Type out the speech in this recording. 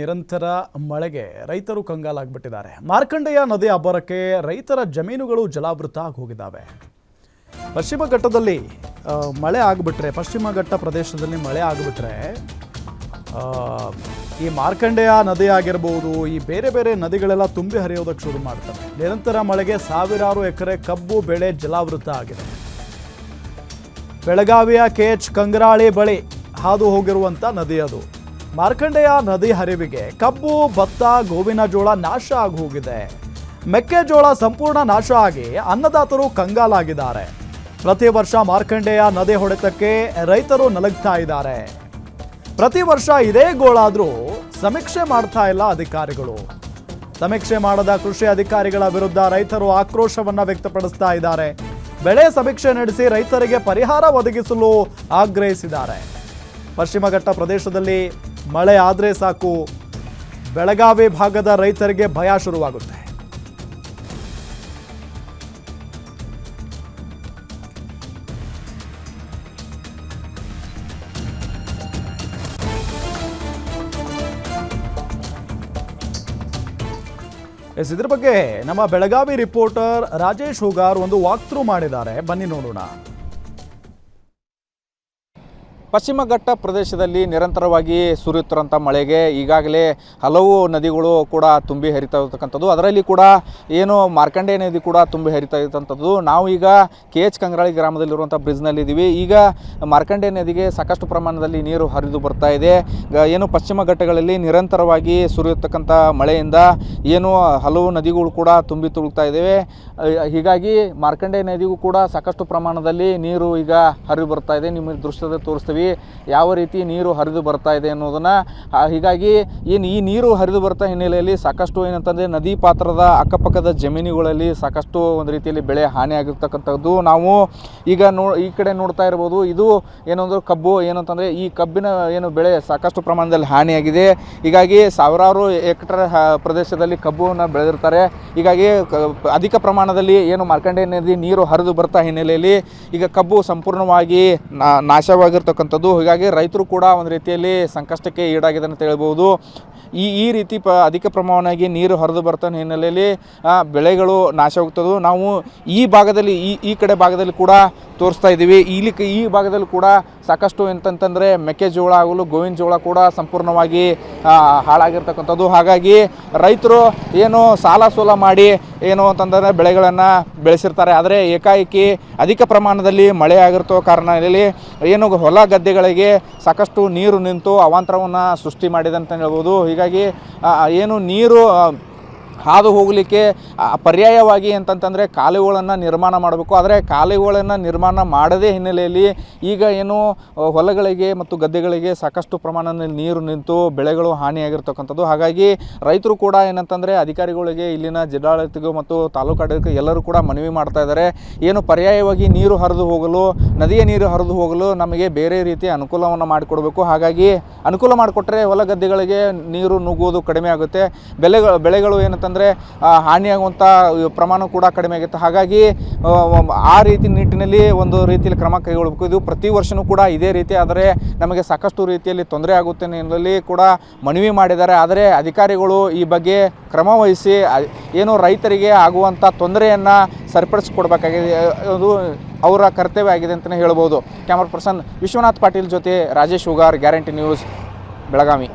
ನಿರಂತರ ಮಳೆಗೆ ರೈತರು ಕಂಗಾಲಾಗ್ಬಿಟ್ಟಿದ್ದಾರೆ. ಮಾರ್ಕಂಡೆಯ ನದಿ ಅಬ್ಬರಕ್ಕೆ ರೈತರ ಜಮೀನುಗಳು ಜಲಾವೃತ ಹೋಗಿದ್ದಾವೆ ಪಶ್ಚಿಮ ಘಟ್ಟದಲ್ಲಿ ಮಳೆ ಆಗಿಬಿಟ್ರೆ, ಪಶ್ಚಿಮ ಘಟ್ಟ ಪ್ರದೇಶದಲ್ಲಿ ಮಳೆ ಆಗಿಬಿಟ್ರೆ ಈ ಮಾರ್ಕಂಡೆಯ ನದಿ ಆಗಿರ್ಬೋದು, ಈ ಬೇರೆ ಬೇರೆ ನದಿಗಳೆಲ್ಲ ತುಂಬಿ ಹರಿಯೋದಕ್ಕೆ ಶುರು ಮಾಡ್ತವೆ. ನಿರಂತರ ಮಳೆಗೆ ಸಾವಿರಾರು ಎಕರೆ ಕಬ್ಬು, ಬೆಳೆ ಜಲಾವೃತ ಆಗಿದೆ. ಬೆಳಗಾವಿಯ ಕೆ ಎಚ್ ಕಂಗ್ರಾಳಿ ಬಳಿ ಹಾದು ಹೋಗಿರುವಂಥ ನದಿ ಅದು. ಮಾರ್ಕಂಡೆಯ ನದಿ ಹರಿವಿಗೆ ಕಬ್ಬು, ಭತ್ತ, ಗೋವಿನ ಜೋಳ ನಾಶ ಆಗಿ ಹೋಗಿದೆ ಮೆಕ್ಕೆಜೋಳ ಸಂಪೂರ್ಣ ನಾಶ ಆಗಿ ಅನ್ನದಾತರು ಕಂಗಾಲಾಗಿದ್ದಾರೆ. ಪ್ರತಿ ವರ್ಷ ಮಾರ್ಕಂಡೆಯ ನದಿ ಹೊಡೆತಕ್ಕೆ ರೈತರು ನಲಗ್ತಾ ಇದ್ದಾರೆ. ಪ್ರತಿ ವರ್ಷ ಇದೇ ಗೋಳಾದರೂ ಸಮೀಕ್ಷೆ ಮಾಡ್ತಾ ಇಲ್ಲ ಅಧಿಕಾರಿಗಳು. ಸಮೀಕ್ಷೆ ಮಾಡದ ಕೃಷಿ ಅಧಿಕಾರಿಗಳ ವಿರುದ್ಧ ರೈತರು ಆಕ್ರೋಶವನ್ನು ವ್ಯಕ್ತಪಡಿಸ್ತಾ ಇದ್ದಾರೆ. ಬೆಳೆ ಸಮೀಕ್ಷೆ ನಡೆಸಿ ರೈತರಿಗೆ ಪರಿಹಾರ ಒದಗಿಸಲು ಆಗ್ರಹಿಸಿದ್ದಾರೆ. ಪಶ್ಚಿಮಘಟ್ಟ ಪ್ರದೇಶದಲ್ಲಿ ಮಳೆ ಆದರೆ ಸಾಕು. ಬೆಳಗಾವಿ ಭಾಗದ ರೈತರಿಗೆ ಭಯ ಶುರುವಾಗುತ್ತೆ. ಎಸ್, ಇದ್ರ ಬಗ್ಗೆ ನಮ್ಮ ಬೆಳಗಾವಿ ರಿಪೋರ್ಟರ್ ರಾಜೇಶ್ ಹುಗಾರ್ ಒಂದು ವಾಕ್ ಥ್ರೂ ಮಾಡಿದ್ದಾರೆ. ಬನ್ನಿ ನೋಡೋಣ. ಪಶ್ಚಿಮ ಘಟ್ಟ ಪ್ರದೇಶದಲ್ಲಿ ನಿರಂತರವಾಗಿ ಸುರಿಯುತ್ತಿರುವಂಥ ಮಳೆಗೆ ಈಗಾಗಲೇ ಹಲವು ನದಿಗಳು ಕೂಡ ತುಂಬಿ ಹರಿತಾ ಇರ್ತಕ್ಕಂಥದ್ದು ಅದರಲ್ಲಿ ಕೂಡ ಏನು ಮಾರ್ಕಂಡೆ ನದಿ ಕೂಡ ತುಂಬಿ ಹರಿತಾ ಇರ್ತಕ್ಕಂಥದ್ದು ನಾವು ಈಗ ಕೆ ಎಚ್ ಕಂಗ್ರಾಳಿ ಗ್ರಾಮದಲ್ಲಿರುವಂಥ ಬ್ರಿಡ್ಜ್ನಲ್ಲಿದ್ದೀವಿ ಈಗ ಮಾರ್ಕಂಡೆ ನದಿಗೆ ಸಾಕಷ್ಟು ಪ್ರಮಾಣದಲ್ಲಿ ನೀರು ಹರಿದು ಬರ್ತಾ ಇದೆ. ಏನು ಪಶ್ಚಿಮ ಘಟ್ಟಗಳಲ್ಲಿ ನಿರಂತರವಾಗಿ ಸುರಿಯತಕ್ಕಂಥ ಮಳೆಯಿಂದ ಏನು ಹಲವು ನದಿಗಳು ಕೂಡ ತುಂಬಿ ತುಳುಕ್ತಾ ಇದ್ದೇವೆ. ಹೀಗಾಗಿ ಮಾರ್ಕಂಡೆ ನದಿಗೂ ಕೂಡ ಸಾಕಷ್ಟು ಪ್ರಮಾಣದಲ್ಲಿ ನೀರು ಈಗ ಹರಿದು ಬರ್ತಾ ಇದೆ. ನಿಮ್ಮ ದೃಶ್ಯದಲ್ಲಿ ತೋರಿಸ್ತೀವಿ. ಯಾವ ರೀತಿ ನೀರು ಹರಿದು ಬರ್ತಾ ಇದೆ ಅನ್ನೋದನ್ನು ಹೀಗಾಗಿ ಏನು ಈ ನೀರು ಹರಿದು ಬರ್ತಾ ಹಿನ್ನೆಲೆಯಲ್ಲಿ ಸಾಕಷ್ಟು ಏನಂತಂದರೆ ನದಿ ಪಾತ್ರದ ಅಕ್ಕಪಕ್ಕದ ಜಮೀನುಗಳಲ್ಲಿ ಸಾಕಷ್ಟು ಒಂದು ರೀತಿಯಲ್ಲಿ ಬೆಳೆ ಹಾನಿಯಾಗಿರ್ತಕ್ಕಂಥದ್ದು ನಾವು ಈಗ ನೋ, ಈ ಕಡೆ ನೋಡ್ತಾ ಇರ್ಬೋದು, ಇದು ಏನಂದ್ರೆ ಕಬ್ಬು, ಏನಂತಂದರೆ ಈ ಕಬ್ಬಿನ ಏನು ಬೆಳೆ ಸಾಕಷ್ಟು ಪ್ರಮಾಣದಲ್ಲಿ ಹಾನಿಯಾಗಿದೆ. ಹೀಗಾಗಿ ಸಾವಿರಾರು ಎಕ್ಟರ್ ಪ್ರದೇಶದಲ್ಲಿ ಕಬ್ಬನ್ನು ಬೆಳೆದಿರ್ತಾರೆ. ಹೀಗಾಗಿ ಅಧಿಕ ಪ್ರಮಾಣದಲ್ಲಿ ಏನು ಮಾರ್ಕಂಡೆ ನದಿ ನೀರು ಹರಿದು ಬರ್ತಾ ಹಿನ್ನೆಲೆಯಲ್ಲಿ ಈಗ ಕಬ್ಬು ಸಂಪೂರ್ಣವಾಗಿ ನಾ ನಾಶವಾಗಿರ್ತಕ್ಕಂಥದ್ದು ಹೀಗಾಗಿ ರೈತರು ಕೂಡ ಒಂದು ರೀತಿಯಲ್ಲಿ ಸಂಕಷ್ಟಕ್ಕೆ ಈಡಾಗಿದೆ ಅಂತ ಹೇಳ್ಬೋದು. ಈ ಈ ರೀತಿ ಪ, ಅಧಿಕ ಪ್ರಮಾಣವಾಗಿ ನೀರು ಹರಿದು ಬರ್ತಾನೆ ಹಿನ್ನೆಲೆಯಲ್ಲಿ ಬೆಳೆಗಳು ಬೆಳೆಗಳು ಹೋಗ್ತದೋ ನಾವು ಈ ಭಾಗದಲ್ಲಿ, ಈ ಈ ಕಡೆ ಭಾಗದಲ್ಲಿ ಕೂಡ ತೋರಿಸ್ತಾ ಇದ್ದೀವಿ. ಇಲ್ಲಿ ಈ ಭಾಗದಲ್ಲಿ ಕೂಡ ಸಾಕಷ್ಟು ಎಂತಂತಂದರೆ ಮೆಕ್ಕೆಜೋಳ ಆಗಲು ಗೋವಿನ ಜೋಳ ಕೂಡ ಸಂಪೂರ್ಣವಾಗಿ ಹಾಳಾಗಿರ್ತಕ್ಕಂಥದ್ದು. ಹಾಗಾಗಿ ರೈತರು ಏನು ಸಾಲ ಸೋಲ ಮಾಡಿ ಏನು ಅಂತಂದರೆ ಬೆಳೆಗಳನ್ನು ಬೆಳೆಸಿರ್ತಾರೆ. ಆದರೆ ಏಕಾಏಕಿ ಅಧಿಕ ಪ್ರಮಾಣದಲ್ಲಿ ಮಳೆ ಆಗಿರ್ತೋ ಕಾರಣದಲ್ಲಿ ಏನು ಹೊಲ ಗದ್ದೆಗಳಿಗೆ ಸಾಕಷ್ಟು ನೀರು ನಿಂತು ಅವಾಂತರವನ್ನು ಸೃಷ್ಟಿ ಮಾಡಿದೆ ಅಂತ ಹೇಳ್ಬೋದು. ಹೀಗಾಗಿ ಏನು ನೀರು ಹಾದು ಹೋಗಲಿಕ್ಕೆ ಪರ್ಯಾಯವಾಗಿ ಅಂತಂತಂದರೆ ಕಾಲುವೆಗಳನ್ನು ನಿರ್ಮಾಣ ಮಾಡಬೇಕು. ಆದರೆ ಕಾಲುವೆಗಳನ್ನು ನಿರ್ಮಾಣ ಮಾಡದೇ ಹಿನ್ನೆಲೆಯಲ್ಲಿ ಈಗ ಏನು ಹೊಲಗಳಿಗೆ ಮತ್ತು ಗದ್ದೆಗಳಿಗೆ ಸಾಕಷ್ಟು ಪ್ರಮಾಣದಲ್ಲಿ ನೀರು ನಿಂತು ಬೆಳೆಗಳು ಹಾನಿಯಾಗಿರ್ತಕ್ಕಂಥದ್ದು. ಹಾಗಾಗಿ ರೈತರು ಕೂಡ ಏನಂತಂದರೆ ಅಧಿಕಾರಿಗಳಿಗೆ, ಇಲ್ಲಿನ ಜಿಲ್ಲಾಡಳಿತಗೂ ಮತ್ತು ತಾಲೂಕು ಆಡಳಿತ ಎಲ್ಲರೂ ಕೂಡ ಮನವಿ ಮಾಡ್ತಾ ಇದ್ದಾರೆ. ಏನು ಪರ್ಯಾಯವಾಗಿ ನೀರು ಹರಿದು ಹೋಗಲು, ನದಿಯ ನೀರು ಹರಿದು ಹೋಗಲು ನಮಗೆ ಬೇರೆ ರೀತಿ ಅನುಕೂಲವನ್ನು ಮಾಡಿಕೊಡಬೇಕು. ಹಾಗಾಗಿ ಅನುಕೂಲ ಮಾಡಿಕೊಟ್ರೆ ಹೊಲ ಗದ್ದೆಗಳಿಗೆ ನೀರು ನುಗ್ಗುವುದು ಕಡಿಮೆ ಆಗುತ್ತೆ. ಬೆಲೆಗಳು, ಬೆಳೆಗಳು ಬೆಳೆಗಳು ಏನಂತಂದರೆ ಹಾನಿಯಾಗುವಂಥ ಪ್ರಮಾಣ ಕೂಡ ಕಡಿಮೆ ಆಗುತ್ತೆ. ಹಾಗಾಗಿ ಆ, ರೀತಿ ನಿಟ್ಟಿನಲ್ಲಿ ಒಂದು ರೀತಿಯಲ್ಲಿ ಕ್ರಮ ಕೈಗೊಳ್ಳಬೇಕು ಇದು ಪ್ರತಿ ವರ್ಷವೂ ಕೂಡ ಇದೇ ರೀತಿ ಆದರೆ ನಮಗೆ ಸಾಕಷ್ಟು ರೀತಿಯಲ್ಲಿ ತೊಂದರೆ ಆಗುತ್ತೆ ಅನ್ನೋದ್ರಲ್ಲಿ ಕೂಡ ಮನವಿ ಮಾಡಿದ್ದಾರೆ. ಆದರೆ ಅಧಿಕಾರಿಗಳು ಈ ಬಗ್ಗೆ ಕ್ರಮ ವಹಿಸಿ ಅ- ಏನು ರೈತರಿಗೆ ಆಗುವಂಥ ತೊಂದರೆಯನ್ನು ಸರಿಪಡಿಸಿಕೊಡ್ಬೇಕಾಗಿದೆ. ಅದು ಅವರ ಕರ್ತವ್ಯ ಆಗಿದೆ ಅಂತಲೇ ಹೇಳ್ಬೋದು. ಕ್ಯಾಮರಾ ಪರ್ಸನ್ ವಿಶ್ವನಾಥ್ ಪಾಟೀಲ್ ಜೊತೆ ರಾಜೇಶ್ ಉಗಾರ್ ಗ್ಯಾರಂಟಿ ನ್ಯೂಸ್ ಬೆಳಗಾವಿ.